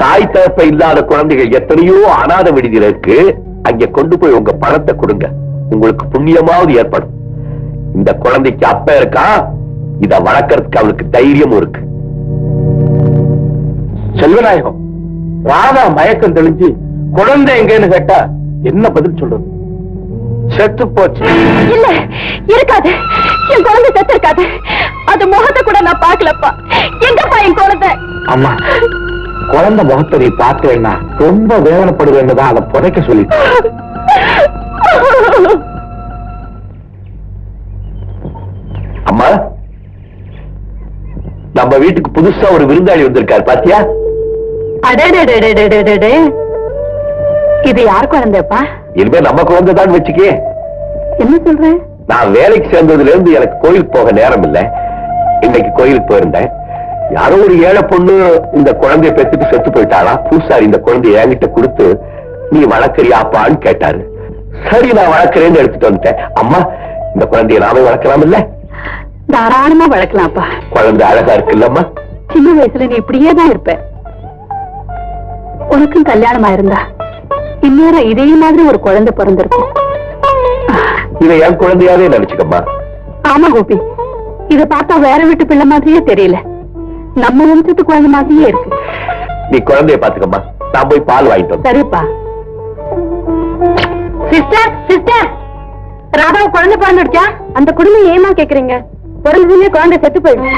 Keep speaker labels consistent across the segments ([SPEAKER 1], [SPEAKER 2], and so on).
[SPEAKER 1] தாய் தகப்ப இல்லாத குழந்தைகள் எத்தனையோ அனாத விடுதியில இருக்கு. அங்க கொண்டு போய் உங்க பணத்தை கொடுங்க. உங்களுக்கு புண்ணியமாவது ஏற்படும். இந்த குழந்தைக்கு அப்ப இருக்கா? இத வளர்க்கறதுக்கு அவளுக்கு தைரியமும் இருக்கு. செல்வநாயகம் ராதா மயக்கம் தெளிஞ்சு குழந்தை எங்கன்னு கேட்டா என்ன பதில் சொல்றது? செத்து போச்சு.
[SPEAKER 2] இல்ல இருக்காது. என் குழந்தை செத்து அது முகத்தை கூட நான் பாக்கலப்பா எங்கப்பா என் குழந்தை?
[SPEAKER 1] அம்மா குழந்தை முகத்தை நீ பார்த்தேன்னா ரொம்ப வேதனைப்படுவேன்னு அதை புதைக்க சொல்லி அம்மா நம்ம வீட்டுக்கு புதுசா ஒரு விருந்தாளி வந்திருக்காரு பாத்தியா?
[SPEAKER 2] இது யார் குழந்தைப்பா?
[SPEAKER 1] இனிமே நம்ம குழந்தை தான் வச்சுக்கே.
[SPEAKER 2] என்ன சொல்றேன்
[SPEAKER 1] நான் வேலைக்கு சேர்ந்ததுல இருந்து எனக்கு கோயிலுக்கு போக நேரம் இல்ல இன்னைக்கு கோயிலுக்கு போயிருந்தேன். யாரோ ஒரு ஏழை பொண்ணு இந்த குழந்தைய பெத்துட்டு செத்து போயிட்டாளா? பூசாரி இந்த குழந்தைய என்கிட்ட கொடுத்து நீ வளர்க்கறியாப்பான்னு கேட்டாரு. சரி நான் வளர்க்கறேன்னு எடுத்துட்டு வந்துட்டேன். அம்மா இந்த குழந்தைய நாமே வளர்க்கலாம் இல்ல
[SPEAKER 2] தாராளமா வளர்க்கலாம்ப்பா
[SPEAKER 1] குழந்தை அழகா இருக்குல்லம்மா
[SPEAKER 2] சின்ன வயசுல நீ இப்படியே தான் இருப்ப. உனக்கும் கல்யாணம் ஆயிருந்தா இந்நேரம் இதே மாதிரி ஒரு குழந்தை பிறந்திருக்கும்.
[SPEAKER 1] இதை என் குழந்தையாவே நினைச்சுக்கம்மா.
[SPEAKER 2] ஆமா கோபி. இத பார்த்தா வேற வீட்டு பிள்ளை மாதிரியே தெரியல. நம்ம வம்சத்து குழந்தை மாதிரியே இருக்கு.
[SPEAKER 1] நீ குழந்தைய பாத்துக்கம்மா நான் போய் பால் வாங்கிட்டு
[SPEAKER 2] சரிப்பா. சிஸ்டர் சிஸ்டர் ராதா குழந்தை பிறந்துடுச்சா அந்த குடும்பம் ஏமா கேக்குறீங்க? பிறந்ததுமே குழந்தை செத்து போயிடுச்சு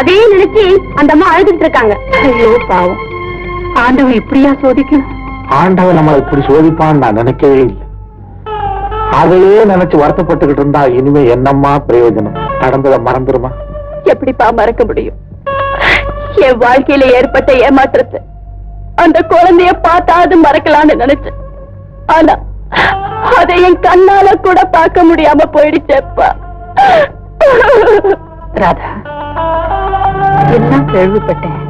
[SPEAKER 2] அதே நினைச்சு அந்த அம்மா அழுதுட்டு இருக்காங்க. ஐயோ பாவம். ஆண்டவன் இப்படியா சோதிக்கணும்?
[SPEAKER 1] ஆண்டவன் நம்மளை இப்படி சோதிப்பான்னு நான் நினைக்கவே இல்லை. அதையே நினைச்சு வருத்தப்பட்டுக்கிட்டு இருந்தா இனிமே என்னம்மா பிரயோஜனம்? நடந்ததை மறந்துருமா?
[SPEAKER 2] எப்படிப்பா மறக்க முடியும்? என் வாழ்க்கையில ஏற்பட்ட ஏமாற்றத்தை அந்த குழந்தைய பார்த்தாவது மறக்கலாம்னு நினைச்சேன். ஆனா அதை என் கண்ணால கூட பார்க்க முடியாம போயிடுச்சேப்பா ராதா எல்லாம் கேள்விப்பட்டேன்?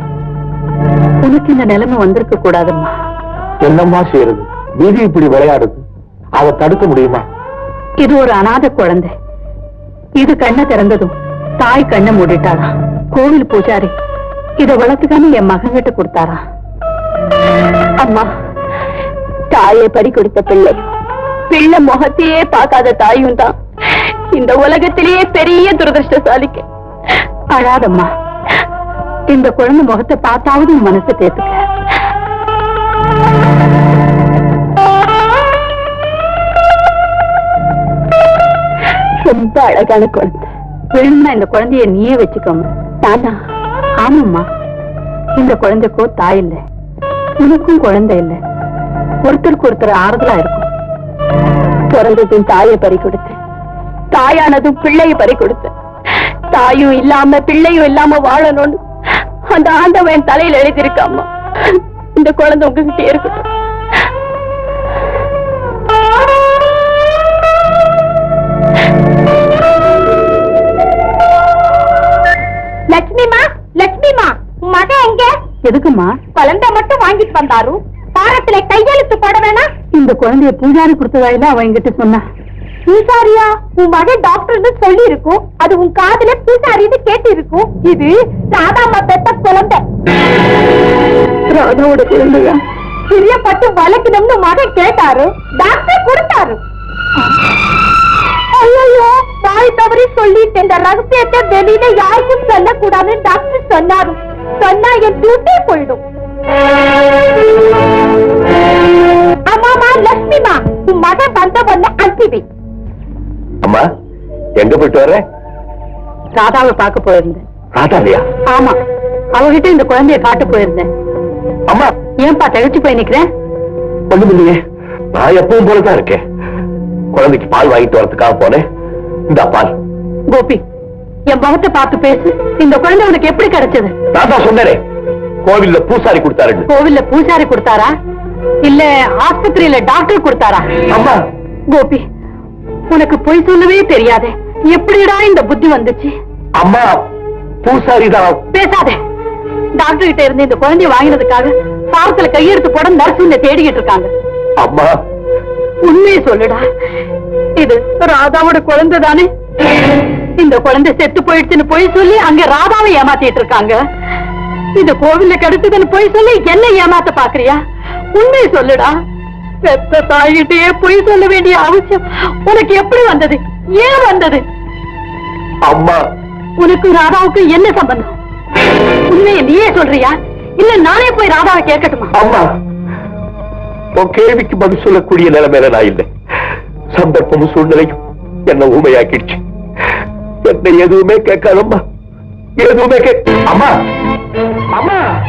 [SPEAKER 2] உனக்கு இந்த நிலைமை வந்திருக்க கூடாதும்மா.
[SPEAKER 1] என்னம்மா செய்யறது? விதி இப்படி விளையாடுது. அவ தடுக்க முடியுமா?
[SPEAKER 2] இது ஒரு அனாதை குழந்தை. இது கண்ணை திறந்ததும் தாய் கண்ணை மூடிட்டாராம் கோவில் பூஜாரி இத வளர்த்துக்கான என் மகன் கிட்ட கொடுத்தாராம் அம்மா தாயை பறி கொடுத்த பிள்ளை. பிள்ளை முகத்தையே பார்க்காத தாயும் தான் இந்த உலகத்திலேயே பெரிய துரதிருஷ்டசாலிக்கு. அழாதம்மா இந்த குழந்தை முகத்தை பார்த்தாவது மனசு மனசை தேத்துக்க. ரொம்ப அழகான குழந்தை வேணும்னா இந்த குழந்தைய நீயே வச்சுக்கோங்க. தானா ஆமாம்மா. இந்த குழந்தைக்கோ தாய் இல்லை. உனக்கும் குழந்தை இல்லை. ஒருத்தருக்கு ஒருத்தர் ஆறுதலா இருக்கும். பிறந்ததும் தாயை பறி கொடுத்து தாயானதும் பிள்ளையை பறி கொடுத்து தாயும் இல்லாம பிள்ளையும் இல்லாம வாழணும்னு அந்த ஆண்டவன் என் தலையில எழுதியிருக்காம்மா. இந்த குழந்தை உங்ககிட்ட இருக்கட்டும். மகன் எங்க எதுக்குமா? குழந்தை மட்டும் வாங்கிட்டு வந்தாரு. பாரத்துல கையெழுத்து போட வேணாம் இந்த குழந்தைய பூஜாரி கொடுத்ததாயில அவன் என்கிட்ட சொன்னா பூசாரியா உன் மகன் டாக்டர்னு சொல்லி இருக்கும் அது உன் காதுல பூசாரின்னு கேட்டு இருக்கும் இது ராதாமா பெத்த குழந்தை. ராதாவோட குழந்தையா? பிரியப்பட்டு வளர்க்கணும்னு மகன் கேட்டாரு. டாக்டர் கொடுத்தாரு. ஐயோ தாய் தவறி சொல்லிட்டு இந்த ரகசியத்தை வெளியில யாருக்கும் சொல்லக்கூடாதுன்னு டாக்டர் சொன்னாரு. சொன்னா என் டியூட்டே போயிடும். ஆமாமா லட்சுமிமா உன் மகன் வந்த உடனே அனுப்பி
[SPEAKER 1] அம்மா எங்க போயிட்டு வர்ற?
[SPEAKER 2] ராதாவை பார்க்க போயிருந்தேன்.
[SPEAKER 1] ராதாவையா?
[SPEAKER 2] ஆமா அவகிட்ட இந்த குழந்தைய காட்ட போயிருந்தேன்.
[SPEAKER 1] அம்மா.
[SPEAKER 2] ஏன்பா தகச்சு போய் நிக்கிறேன்
[SPEAKER 1] ஒண்ணும் இல்லையே. நான் எப்பவும் போலதான் இருக்கேன். குழந்தைக்கு பால் வாங்கிட்டு வரதுக்காக போனேன். இந்த பால்.
[SPEAKER 2] கோபி என் முகத்தை பார்த்து பேசு இந்த குழந்தை உனக்கு எப்படி கிடைச்சது?
[SPEAKER 1] நான் தான் சொன்னேனே கோவில்ல பூசாரி கொடுத்தாருன்னு.
[SPEAKER 2] கோவில்ல பூசாரி கொடுத்தாரா? இல்ல ஆஸ்பத்திரியில டாக்டர் கொடுத்தாரா?
[SPEAKER 1] அம்மா.
[SPEAKER 2] கோபி உனக்கு பொய் சொல்லவே தெரியாதே. எப்படிடா இந்த புத்தி வந்துச்சு?
[SPEAKER 1] அம்மா பூசாரி தான்.
[SPEAKER 2] பேசாதே. டாக்டர் கிட்ட இருந்து இந்த குழந்தைய வாங்கினதுக்காக பாவத்துல கையெடுத்து போட நர்ஸ் இந்த தேடிக்கிட்டு இருக்காங்க.
[SPEAKER 1] அம்மா.
[SPEAKER 2] உண்மையை சொல்லுடா. இது ராதாவோட குழந்தை தானே இந்த குழந்தை செத்து போயிடுச்சுன்னு போய் சொல்லி அங்க ராதாவை ஏமாத்திட்டு இருக்காங்க. இந்த கோவில்ல கிடைச்சதுன்னு போய் சொல்லி என்ன ஏமாத்த பாக்குறியா? உண்மையை சொல்லுடா. பெத்த தாயிட்டே பொய் சொல்ல வேண்டிய அவசியம் உனக்கு எப்படி வந்தது? ஏன் வந்தது?
[SPEAKER 3] அம்மா.
[SPEAKER 2] உனக்கு ராதாவுக்கு என்ன சம்பந்தம்? உண்மையை நீயே சொல்றியா? இல்ல நானே போய் ராதாவை கேட்கட்டுமா?
[SPEAKER 3] அம்மா உன் கேள்விக்கு பதில் சொல்லக்கூடிய நிலைமையில நான் இல்லை. சந்தர்ப்பமும் சூழ்நிலையும் என்ன ஊமையாக்கிடுச்சு. என்ன எதுவுமே கேட்காதம்மா. எதுவுமே கே அம்மா. அம்மா.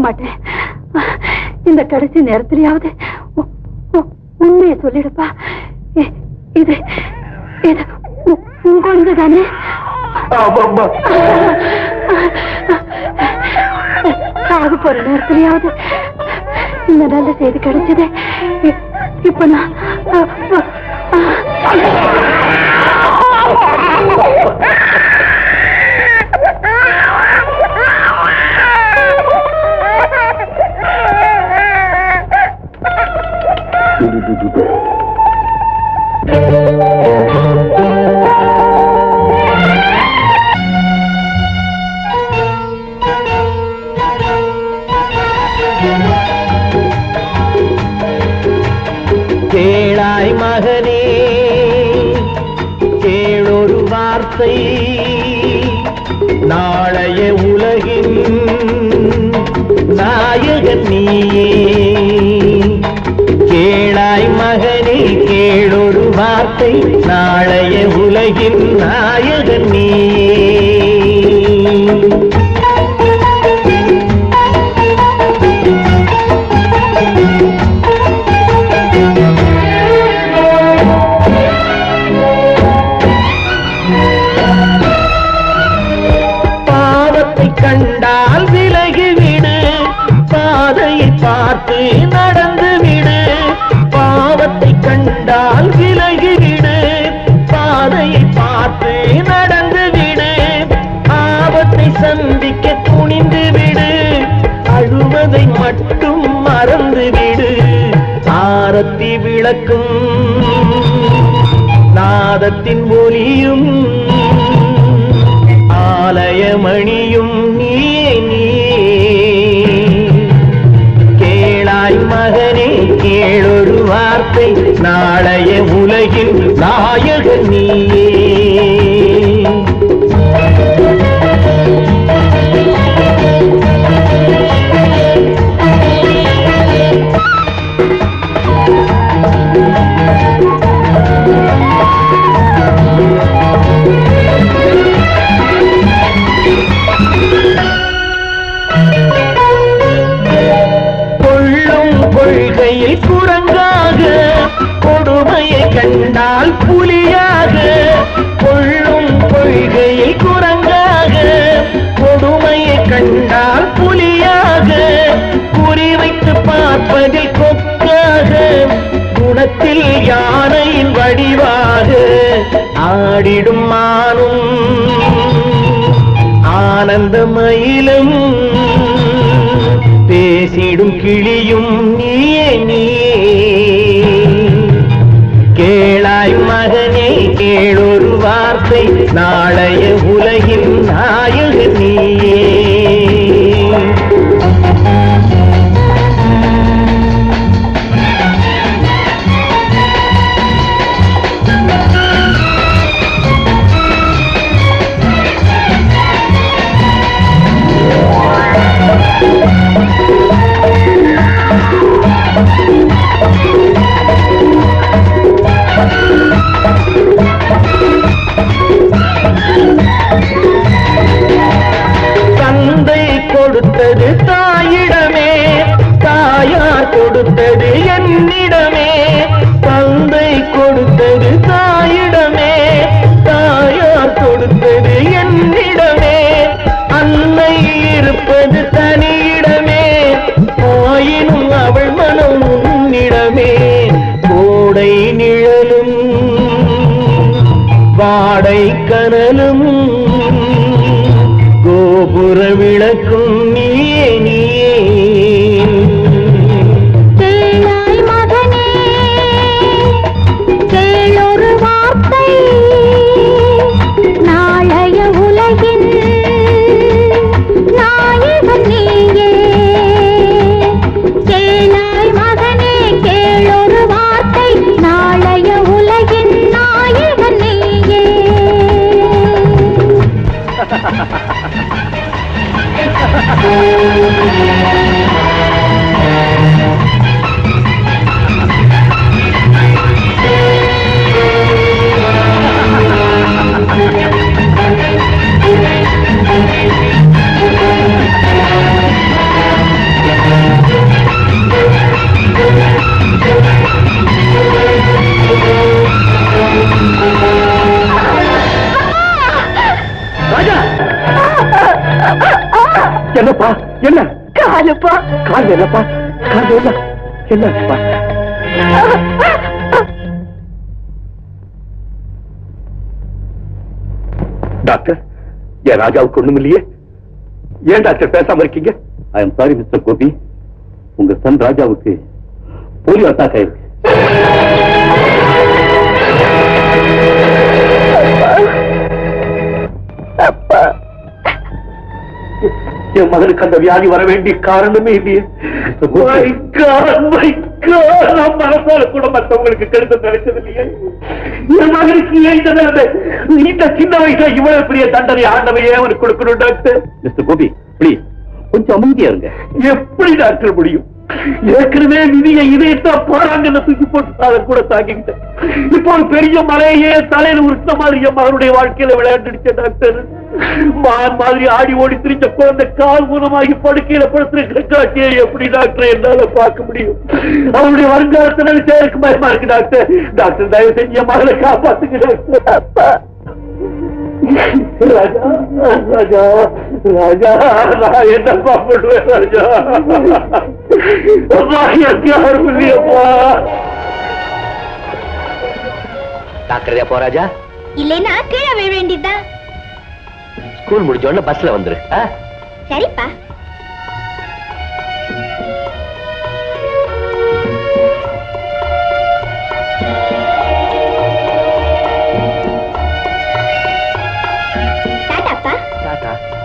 [SPEAKER 2] மாட்டேன். இந்த கடைசி நேரத்திலேயாவது உண்மையை சொல்லிடுப்பா. இது இது உ- உன் குழந்தை தானே சாகு போற நேரத்திலேயாவது இந்த நல்ல செய்தி கிடைச்சது. இப்ப நான் அ,
[SPEAKER 4] நாளைய உலகின் நாயகன் நீ. பாவத்தை கண்டால் விலகிவிடு. பாதையை பார்த்து மறந்து விடு ஆரத்தி விளக்கும் நாதத்தின் ஒலியும் ஆலயமணியும் நீயே நீயே. கேளாய் மகனே கேளொரு வார்த்தை நாளைய உலகில் நாயகன் நீயே. புலியாக கொள்ளும் கொள்கையை குரங்காக கொடுமையை கண்டால் புலியாக குறிவைத்து பார்ப்பதில் கொக்காக குணத்தில் யானையின் வடிவாக ஆடிடும் மானும் ஆனந்தமயிலும் பேசிடும் கிளியும் நீ வார்த்தை கொடுத்தது தாயிடமே. தாயார் கொடுத்தது என்னிடமே. தந்தை கொடுத்தது தாயிடமே.
[SPEAKER 5] தாயார் கொடுத்தது என்னிடமே. அன்னை இருப்பது தனியிடமே. ஆயினும் அவள் மனம் உன்னிடமே. கோடை நிழலும் வாடை
[SPEAKER 3] கனலும் கோபுர விளக்கும்
[SPEAKER 2] காலுப்பா
[SPEAKER 3] கால் என்னப்பா கால் என்ன டாக்டர் என் ராஜாவுக்கு ஒண்ணும் இல்லையே ஏன் டாக்டர் பேசாம இருக்கீங்க?
[SPEAKER 6] I am sorry mister Gopi உங்க சன் ராஜாவுக்கு போலியோ அட்டாக் ஆயிருக்கு
[SPEAKER 3] என் மகனுக்கு அந்த வியாதி வர வேண்டிய காரணமே இல்லையே. நான் மனசால கூட கெடுத்து நினைச்சது இல்லையே என் மகனுக்கு ஏன் இந்த நிலைமை? இந்த சின்ன வயசுல இவ்வளவு பெரிய தண்டனை ஆண்டவையே அவனுக்கு கொடுக்கணும் டாக்டர்.
[SPEAKER 6] மிஸ்டர் கோபி ப்ளீஸ் கொஞ்சம் அமைதியா இருங்க.
[SPEAKER 3] எப்படி டாக்டர் முடியும்? ஏற்கனவே விதியை இதயத்தா போறாங்கன்னு தூக்கி போட்டு அதை கூட தாக்கிக்கிட்டேன். இப்போ ஒரு பெரிய மலையே தலையில உருட்ட மாதிரி என் மகனுடைய வாழ்க்கையில விளையாண்டுடுச்ச டாக்டர். மான் மாதிரி ஆடி ஓடி திரிஞ்ச குழந்தை கால் மூலமாகி படுக்கையில படுத்துருக்கிற காட்சியை எப்படி டாக்டர் என்னால பார்க்க முடியும்? அவருடைய வருங்காலத்தினால நினைச்சா பயமா இருக்கு டாக்டர். டாக்டர் தயவு செஞ்சு என் மகளை காப்பாத்துங்க டாக்டர். ராஜா ராஜா ராஜா நான் என்னப்பா பண்ணுவேன் ராஜா? அம்மா எனக்கு யாரும் இல்லையப்பா. டாக்டர் எப்போ ராஜா?
[SPEAKER 5] இல்லைன்னா கீழே விழ வேண்டியதுதான்.
[SPEAKER 3] ஸ்கூல் முடிஞ்ச உடனே பஸ்ல வந்துரு?
[SPEAKER 5] சரிப்பா.
[SPEAKER 3] batata.